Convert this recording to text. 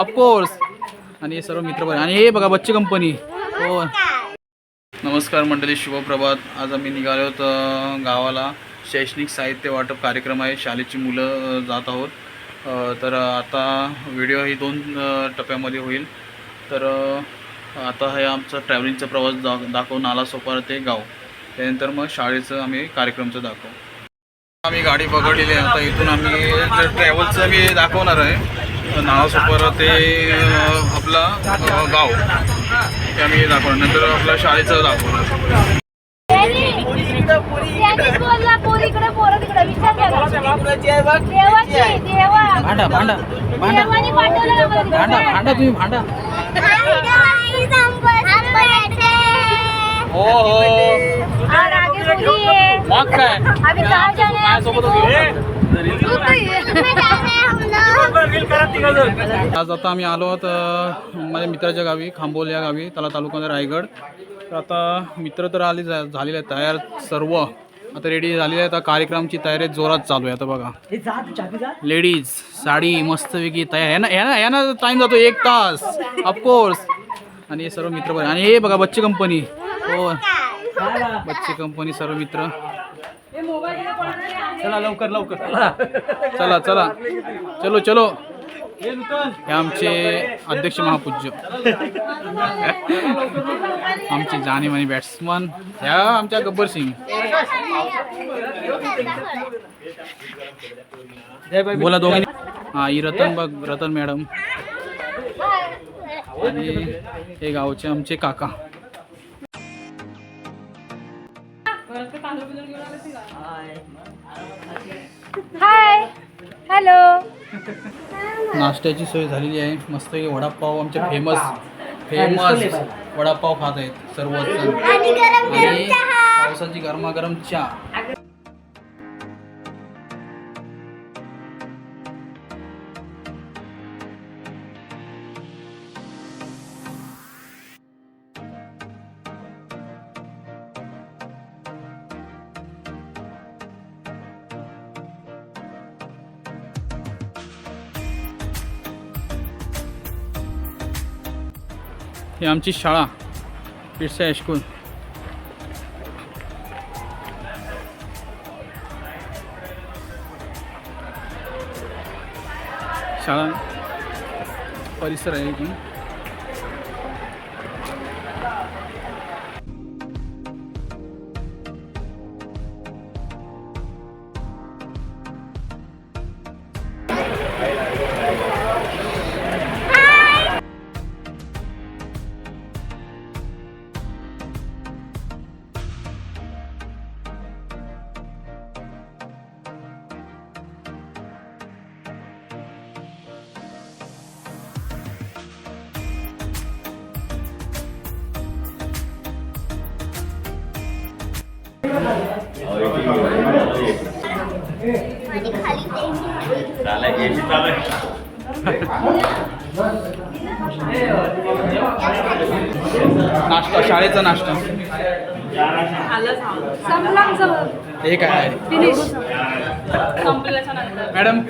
Of course आणि हे सर्व मित्र आणि हे बघा बच्चे कंपनी हो. नमस्कार मंडळी शुभप्रभात आज आम्ही निघालो आहोत अ, गावाला. शैक्षणिक साहित्य वाटप कार्यक्रम आहे. शाळेची मुलं जात आहोत. तर आता व्हिडिओ ही दोन टप्प्यामध्ये होईल. तर आता हे आमचा ट्रॅव्हलिंगचा प्रवास दा दाखवू नाला सोपारा ते गाव. त्यानंतर मग शाळेचं आम्ही कार्यक्रमचं दाखवू. आम्ही गाडी पकडलेली आहे. आता इथून आम्ही जर ट्रॅव्हलचं मी दाखवणार आहे. नावासोपर ते आपला गाव. ते आम्ही दाखवणार. नंतर आपल्या शाळेचं दाखवणार. भांडा भांडा. भांडा. भांडा तुम्ही भांडा हो हो और आगे बोली है मग काय अभी कहाँ जाना है माझ्यासोबतच घेऊन तू तो ये आज आता आम्ही आलो आहोत अ, माझ्या मित्राच्या गावी खांबोल या गावी त्याला तालुका रायगड. तर आता मित्र तर आले झा- झालेले आहेत तयार सर्व. आता रेडी झालेले आहेत आता कार्यक्रमाची तयारी जोरात चालू आहे. आता बघा. लेडीज साडी मस्तपैकी तयार. याना याना याना टाईम जातो एक तास. ऑफकोर्स आणि हे सर्व मित्र आणि हे बघा बच्चे कंपनी. हो. बच्चे कंपनी सर्व मित्र. चला लवकर लवकर. चला चला. चलो चलो. हे आमचे अध्यक्ष महापूज्य. आमचे जाणीवाणी बॅट्समन ह्या आमच्या गब्बर सिंग. बोला दोघांनी. हा ही रतन बघ रतन मॅडम. आणि हे गावचे आमचे काका. हाय हॅलो नाश्त्याची सोय झालेली आहे. मस्त वडापाव आमचे फेमस फेमस वडापाव खात आहेत सर्वजण. आणि पावसाची गरमागरम चहा. ही आमची शाळा पिरसा हायस्कूल शाळा परिसर आहे नाश्ता शाळेचा नाश्ता. हे काय मॅडम.